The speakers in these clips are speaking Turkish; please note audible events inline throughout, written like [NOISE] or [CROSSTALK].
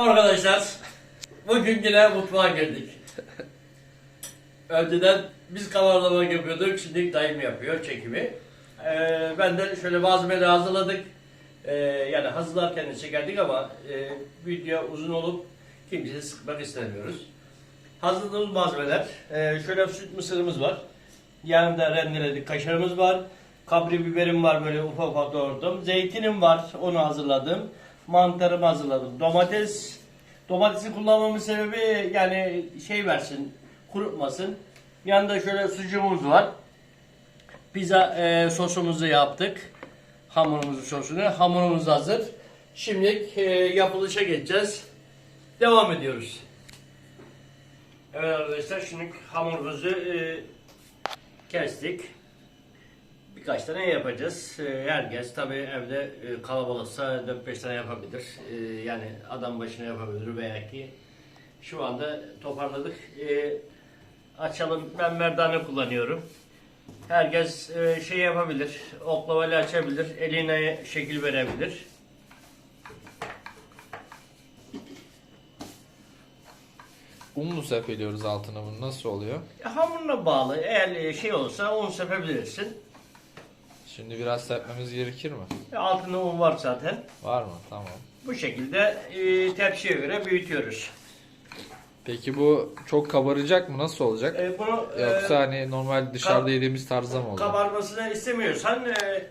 Arkadaşlar. Bugün yine mutfağa girdik. Önceden biz kavarlama yapıyorduk, şimdi dayım yapıyor çekimi. Ee, ben de şöyle malzemeleri hazırladık. Ee, yani hazırlarken de çekerdik ama e, video uzun olup kimseyi sıkmak istemiyoruz. Hazırladığımız malzemeler, e, şöyle süt mısırımız var. Yanında rendeledik kaşarımız var. Kapri biberim var böyle ufak ufak doğradım. Zeytinim var onu hazırladım. Mantarımı hazırladım. Domates, domatesi kullanmamın sebebi yani şey versin, kurutmasın. Yanında şöyle sucuğumuz var. Pizza e, sosumuzu yaptık. Hamurumuzun sosunu. Hamurumuz hazır. Şimdi e, yapılışa geçeceğiz. Devam ediyoruz. Evet arkadaşlar şimdi hamurumuzu e, kestik. Birkaç tane yapacağız. E, herkes tabi evde e, kalabalıksa 4-5 tane yapabilir. E, yani adam başına yapabilir veya ki şu anda toparladık. E, açalım. Ben merdane kullanıyorum. Herkes e, şey yapabilir. Oklavayla açabilir. Eline şekil verebilir. Un mu sepeliyoruz altına bunu nasıl oluyor? Hamuruna bağlı. Eğer şey olursa un sepebilirsin. Şimdi biraz serpmemiz gerekir mi? E, altında un var zaten. Var mı? Tamam. Bu şekilde e, tepsiye göre büyütüyoruz. Peki bu çok kabaracak mı? Nasıl olacak? E, bunu e, Yoksa hani normal dışarıda kab- yediğimiz tarzda mı olacak? kabarmasını istemiyorsan e,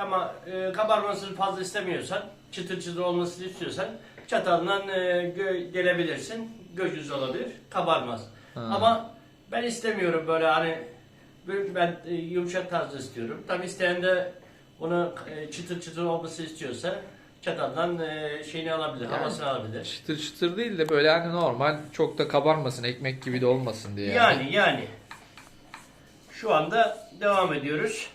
ama e, kabarmasını fazla istemiyorsan çıtır çıtır olmasını istiyorsan çatalından e, gö- gelebilirsin. Gökyüzü olabilir. Kabarmaz. Ha. Ama ben istemiyorum böyle hani ben e, yumuşak tarzda istiyorum. Tabi isteyen de onu e, çıtır çıtır olması istiyorsa çataldan e, şeyini alabilir, Yani- havasını alabilir. Çıtır çıtır değil de böyle hani normal çok da kabarmasın, ekmek gibi de olmasın diye. Yani yani. Şu anda devam ediyoruz.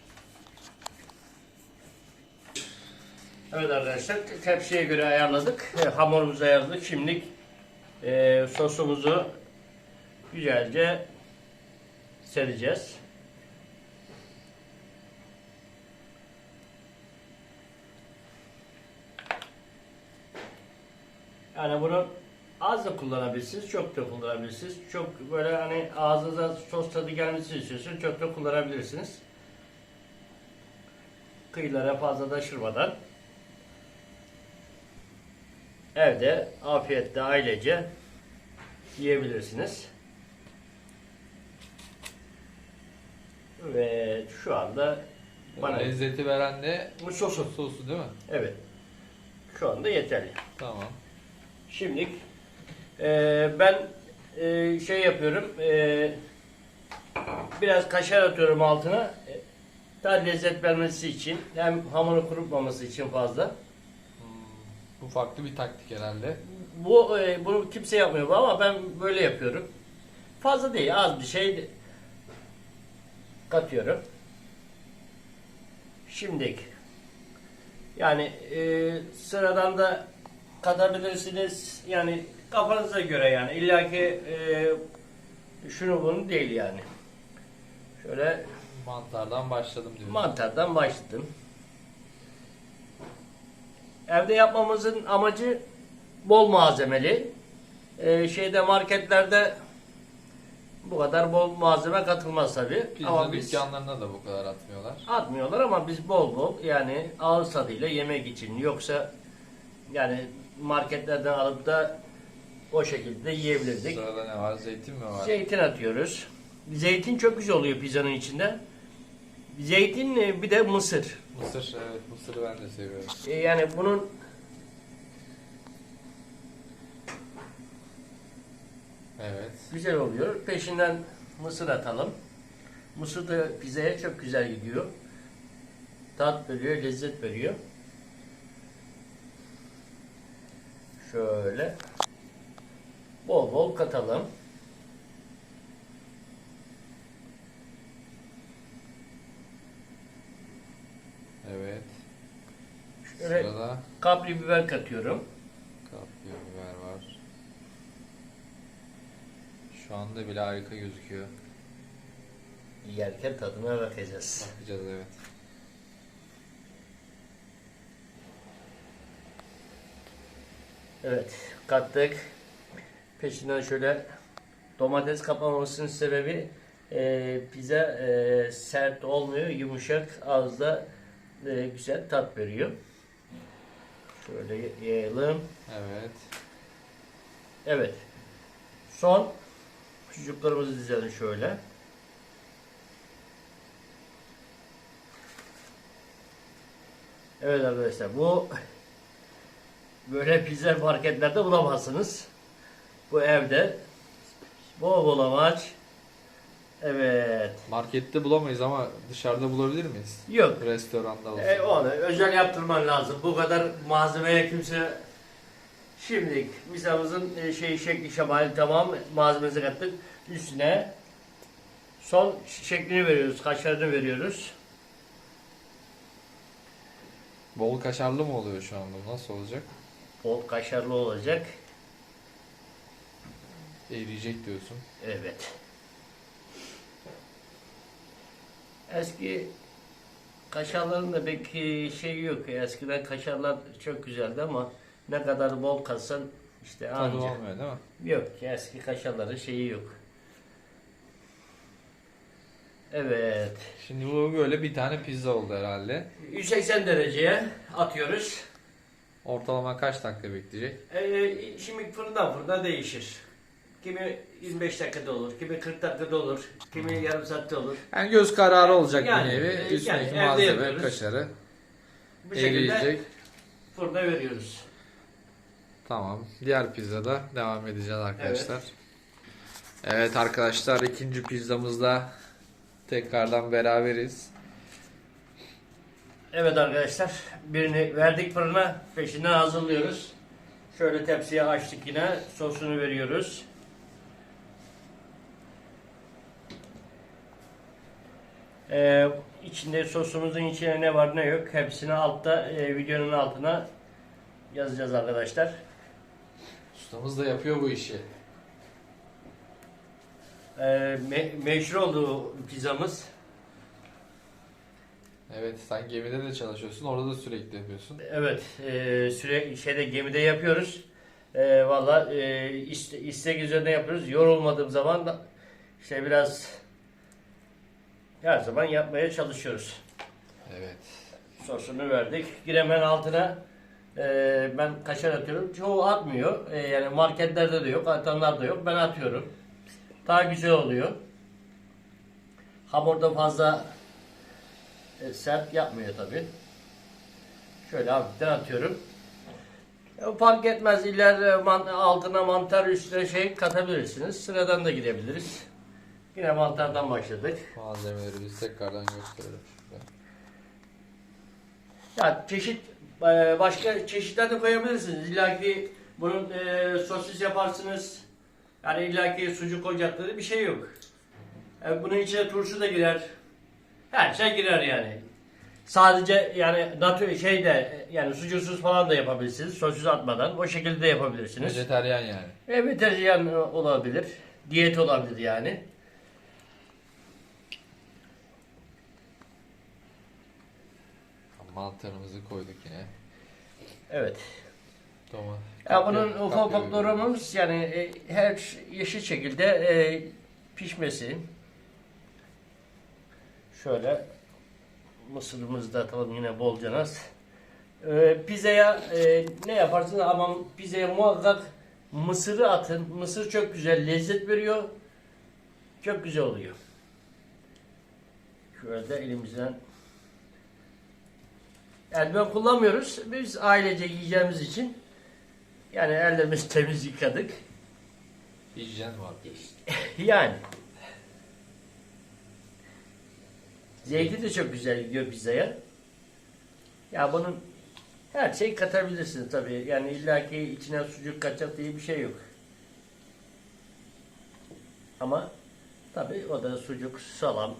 Evet arkadaşlar tepsiye göre ayarladık. E, hamurumuzu ayarladık. Şimdi e, sosumuzu güzelce sereceğiz. Yani bunu az da kullanabilirsiniz, çok da kullanabilirsiniz. Çok böyle hani ağzınıza sos tadı gelmesini istiyorsanız çok da kullanabilirsiniz. Kıyılara fazla taşırmadan. Evde afiyetle ailece yiyebilirsiniz. Ve şu anda bana Lezzeti veren de bu sosu. sosu değil mi? Evet. Şu anda yeterli. Tamam. Şimdi eee, ben eee, şey yapıyorum. eee, biraz kaşar atıyorum altına. E, Daha lezzet vermesi için hem hamuru kurutmaması için fazla. Bu farklı bir taktik herhalde. Bu eee, bunu kimse yapmıyor bu ama ben böyle yapıyorum. Fazla değil, az bir şey katıyorum. Şimdi yani eee, sıradan da katabilirsiniz. Yani kafanıza göre yani illaki eee şunu bunu değil yani. Şöyle Mantardan başladım diyoruz. mantardan başladım. Evde yapmamızın amacı bol malzemeli. Eee, şeyde marketlerde bu kadar bol malzeme katılmaz tabi. Ama biz dükkanlarına da bu kadar atmıyorlar. atmıyorlar ama biz bol bol yani ağız tadıyla yemek için yoksa yani marketlerden alıp da o şekilde yiyebilirdik. Sırada ne var? Zeytin mi var? Zeytin atıyoruz. Zeytin çok güzel oluyor pizzanın içinde. Zeytin e, bir de mısır. Mısır, evet mısırı ben de seviyorum. E, Yani bunun Evet. güzel oluyor. Peşinden mısır atalım. Mısır da pizzaya çok güzel gidiyor. Tat veriyor, lezzet veriyor. Şöyle bol bol katalım. Evet. Şöyle Sırada kapri biber katıyorum. kapya biber var. Şu anda bile harika gözüküyor. Yerken tadına bakacağız. Bakacağız evet. Evet kattık. Peşinden şöyle domates kapamamasının sebebi e, pizza e, sert olmuyor. Yumuşak ağızda e, güzel tat veriyor. Şöyle yayalım. Evet. Evet. Son sucuklarımızı dizelim şöyle. Evet arkadaşlar bu böyle pizza marketlerde bulamazsınız. Bu evde bol bol amaç. Evet. Markette bulamayız ama dışarıda bulabilir miyiz? Yok. Restoranda olsun. E, onu özel yaptırman lazım. Bu kadar malzemeye kimse Şimdi misamızın e, şey şekli şemali tamam malzemesi kattık. Üstüne son şeklini veriyoruz. Kaşarını veriyoruz. Bol kaşarlı mı oluyor şu anda? Nasıl olacak? Bol kaşarlı olacak. Eriyecek diyorsun. Evet. Eski kaşarların da pek şey yok. Eskiden kaşarlar çok güzeldi ama ne kadar bol katsan işte Tadı anca. olmuyor değil mi? Yok ki eski kaşarların şeyi yok. Evet. Şimdi bu böyle bir tane pizza oldu herhalde. 180 dereceye atıyoruz. Ortalama kaç dakika bekleyecek? Ee, şimdi fırından fırına değişir. Kimi 25 dakikada olur, kimi 40 dakikada olur, kimi yarım saatte olur. Yani göz kararı olacak Yani, bir nevi. e, Üstündeki yani evde malzeme, yapıyoruz. kaşarı Bu şekilde eriyecek. fırına veriyoruz. Tamam. Diğer pizzada devam edeceğiz arkadaşlar. Evet, arkadaşlar ikinci pizzamızda tekrardan beraberiz. Evet arkadaşlar, birini verdik fırına, peşinden hazırlıyoruz. Şöyle tepsiye açtık yine, sosunu veriyoruz. Ee, içinde sosumuzun içine ne var ne yok hepsini altta e, videonun altına yazacağız arkadaşlar. Ustamız da yapıyor bu işi. Ee, me- meşhur oldu pizzamız. Evet, sen gemide de çalışıyorsun. Orada da sürekli yapıyorsun. Evet, e, süre şeyde gemide yapıyoruz. E, Valla e, iste, istek üzerine yapıyoruz. Yorulmadığım zaman da işte biraz her zaman yapmaya çalışıyoruz. Evet. Sosunu verdik. Giremen altına e, ben kaşar atıyorum. Çoğu atmıyor. E, yani marketlerde de yok, atanlar da yok. Ben atıyorum. Daha güzel oluyor. Hamurda fazla e, sert yapmıyor tabi. Şöyle hafiften atıyorum. E, fark etmez. İleride man- altına mantar üstüne şey katabilirsiniz. Sıradan da gidebiliriz. Yine mantardan başladık. Malzemeleri biz tekrardan gösterelim şurada. Ya çeşit e, başka çeşitler de koyabilirsiniz. İlla ki bunun e, sosis yaparsınız. Yani illa ki sucuk koyacakları bir şey yok. E, bunun içine turşu da girer. Her şey girer yani. Sadece yani natü şey de yani sucuksuz falan da yapabilirsiniz. Sosis atmadan o şekilde de yapabilirsiniz. Vejeteryan yani. E, vejetaryen olabilir. Diyet olabilir yani. Mantarımızı koyduk yine. Evet. Tamam. Ya bunun ufak ufak doğramamız yani e, her yeşil şekilde e, pişmesi. Şöyle mısırımızı da atalım yine bolca naz. E, pizzaya e, ne yaparsınız ama pizzaya muhakkak mısırı atın. Mısır çok güzel lezzet veriyor. Çok güzel oluyor. Şöyle de elimizden eldiven kullanmıyoruz. Biz ailece yiyeceğimiz için yani ellerimizi [LAUGHS] temiz yıkadık. Hijyen var. Yani. Zeyti de çok güzel gidiyor pizzaya. Ya bunun her şey katabilirsiniz tabii. Yani illaki içine sucuk kaçak diye bir şey yok. Ama tabii o da sucuk, salam,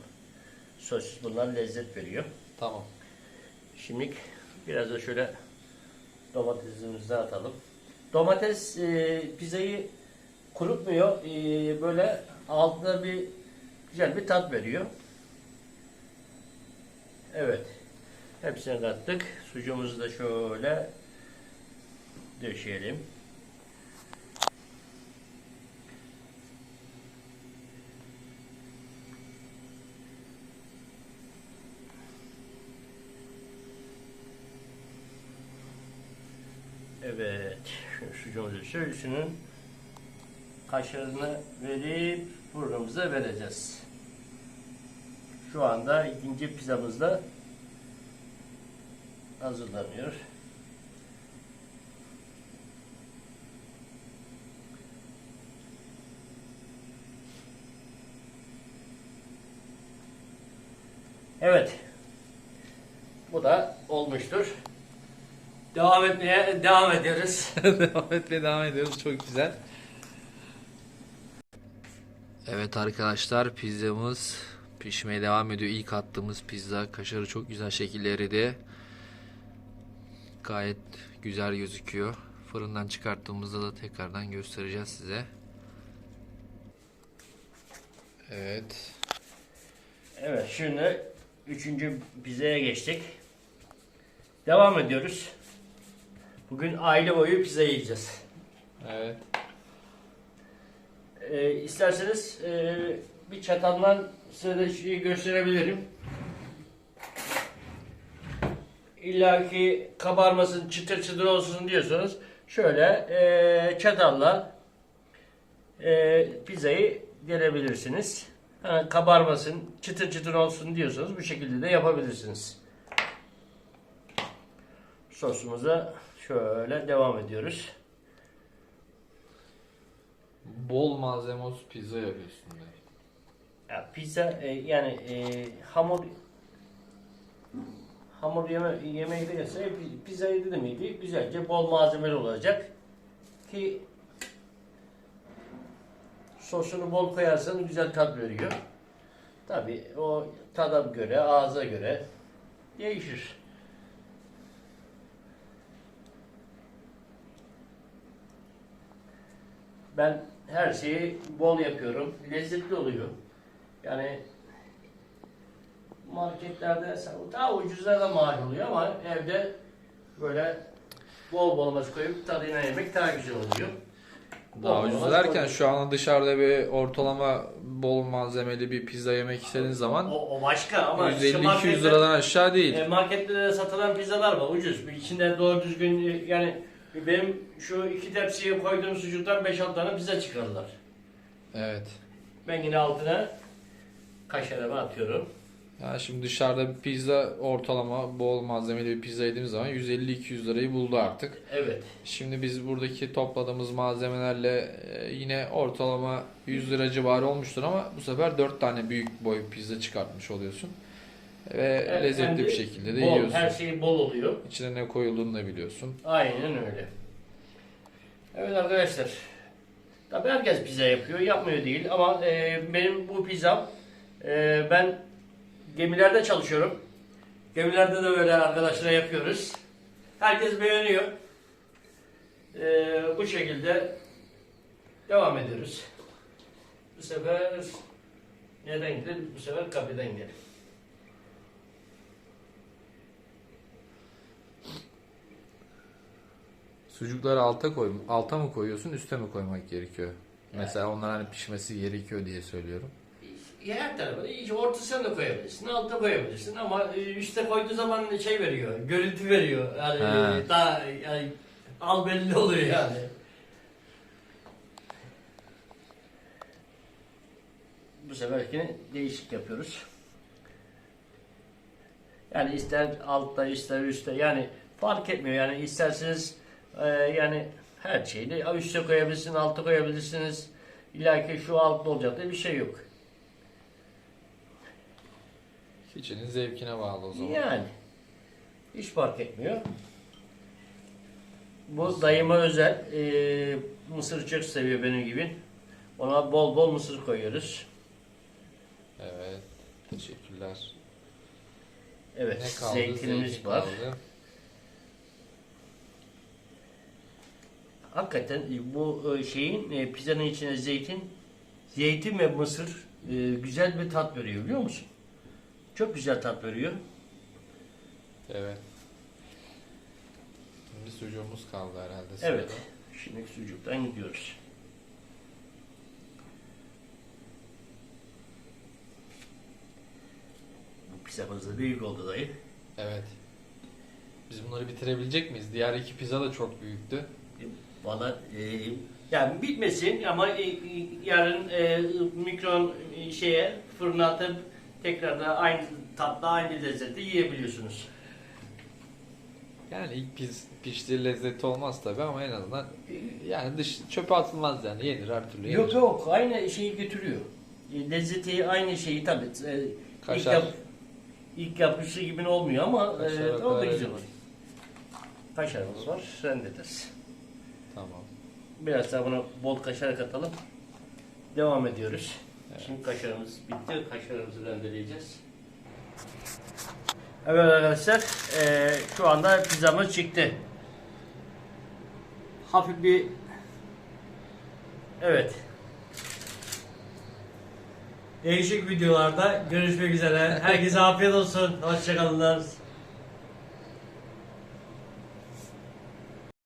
sosis bunlar lezzet veriyor. Tamam. Şimdi biraz da şöyle domatesimizi de atalım. Domates e, pizzayı kurutmuyor. E, böyle altına bir güzel bir tat veriyor. Evet. Hepsini kattık. Sucuğumuzu da şöyle döşeyelim. Evet. Şimdi sucuğumuzu şöyle üstünün kaşarını verip burnumuza vereceğiz. Şu anda ikinci pizzamız da hazırlanıyor. Evet. Bu da olmuştur. Devam etmeye devam ediyoruz. [LAUGHS] devam etmeye devam ediyoruz. Çok güzel. Evet arkadaşlar pizzamız pişmeye devam ediyor. İlk attığımız pizza kaşarı çok güzel şekilde eridi. Gayet güzel gözüküyor. Fırından çıkarttığımızda da tekrardan göstereceğiz size. Evet. Evet şimdi üçüncü pizzaya geçtik. Devam ediyoruz. Bugün aile boyu pizza yiyeceğiz. Evet. Ee, isterseniz e, bir çataldan size de şeyi gösterebilirim. İlla ki kabarmasın, çıtır çıtır olsun diyorsanız şöyle e, çatalla e, pizzayı gelebilirsiniz. Ha, kabarmasın, çıtır çıtır olsun diyorsanız bu şekilde de yapabilirsiniz. Sosumuza şöyle devam ediyoruz. Bol malzemos pizza yapıyorsun. Ya pizza e, yani e, hamur hamur yeme, yemeği pi- pizza yedi miydi? Güzelce bol malzemeli olacak ki sosunu bol koyarsan güzel tat veriyor. Tabi o tada göre, ağza göre değişir. Ben her şeyi bol yapıyorum. Lezzetli oluyor. Yani marketlerde daha ucuzlara da mal oluyor ama evde böyle bol bol olması koyup tadına yemek daha güzel oluyor. Daha Bol ucuz derken şu anda dışarıda bir ortalama bol malzemeli bir pizza yemek istediğin zaman o, o başka ama işte 150-200 markette- liradan aşağı değil. E, marketlerde satılan pizzalar var ucuz. İçinde doğru düzgün e, yani benim şu iki tepsiye koyduğum sucuktan 5-6 tane pizza çıkarırlar. Evet. Ben yine altına kaşarımı atıyorum. Yani şimdi dışarıda bir pizza ortalama bol malzemeli bir pizza yediğimiz zaman 150-200 lirayı buldu artık. Evet. Şimdi biz buradaki topladığımız malzemelerle e, yine ortalama 100 lira civarı olmuştur ama bu sefer 4 tane büyük boy pizza çıkartmış oluyorsun. Ve Evet, lezzetli bir şekilde de bol, yiyorsun. Her şey bol oluyor. İçine ne koyulduğunu da biliyorsun. Aynen öyle. Evet arkadaşlar. Tabii herkes pizza yapıyor. Yapmıyor değil ama e, benim bu pizzam e, ben gemilerde çalışıyorum. Gemilerde de böyle arkadaşlara yapıyoruz. Herkes beğeniyor. E, bu şekilde devam ediyoruz. Bu sefer neden gidelim? Bu sefer kapıdan gidelim. Sucukları alta koy, alta mı koyuyorsun, üste mi koymak gerekiyor? Mesela onlar hani pişmesi gerekiyor diye söylüyorum. Her tarafa hiç ortasına da koyabilirsin, alta koyabilirsin ama e, üstte koyduğu zaman şey veriyor, görüntü veriyor. Yani Ha. e, daha yani al belli oluyor yani. Bu seferkini değişik yapıyoruz. Yani ister altta ister üstte yani fark etmiyor yani isterseniz e, yani her şeyi ya üste koyabilirsiniz, alta koyabilirsiniz. İlla ki şu altta olacak diye bir şey yok. Kişinin zevkine bağlı o zaman. Yani hiç fark etmiyor. Bu dayıma özel e, mısır çok seviyor benim gibi. Ona bol bol mısır koyuyoruz. Evet. Teşekkürler. Evet, Ne kaldı? zeytinimiz Zeytin var. kaldı. Hakikaten e, bu e, şeyin e, pizzanın içine zeytin, zeytin ve mısır e, güzel bir tat veriyor biliyor musun? Çok güzel tat veriyor. Evet. Şimdi sucuğumuz kaldı herhalde. Evet. sırada. Şimdi sucuktan gidiyoruz. Bu pizzamız da büyük oldu dayı. Evet. Biz bunları bitirebilecek miyiz? Diğer iki pizza da çok büyüktü. Valla e, yani bitmesin ama e, e, yarın e, mikron e, şeye fırına atıp tekrar da aynı tatlı aynı lezzeti yiyebiliyorsunuz. Yani ilk piş, piştiği lezzeti olmaz tabi ama en azından e, yani dış çöpe atılmaz yani yenir her türlü yenir. Yok yok aynı şeyi götürüyor. E, Lezzeti aynı şeyi tabii. E, ilk, Kaşar. yap, ilk yapışı gibi olmuyor ama Kaşar e, o da güzel. Kaşarımız var, rendederiz. Tamam. Biraz daha buna bol kaşar katalım. Devam ediyoruz. Şimdi kaşarımız bitti. Kaşarımızı rendeleyeceğiz. Evet arkadaşlar, eee, şu anda pizzamız çıktı. Hafif bir Evet. Değişik videolarda görüşmek üzere. Herkese afiyet olsun. Hoşçakalınlar.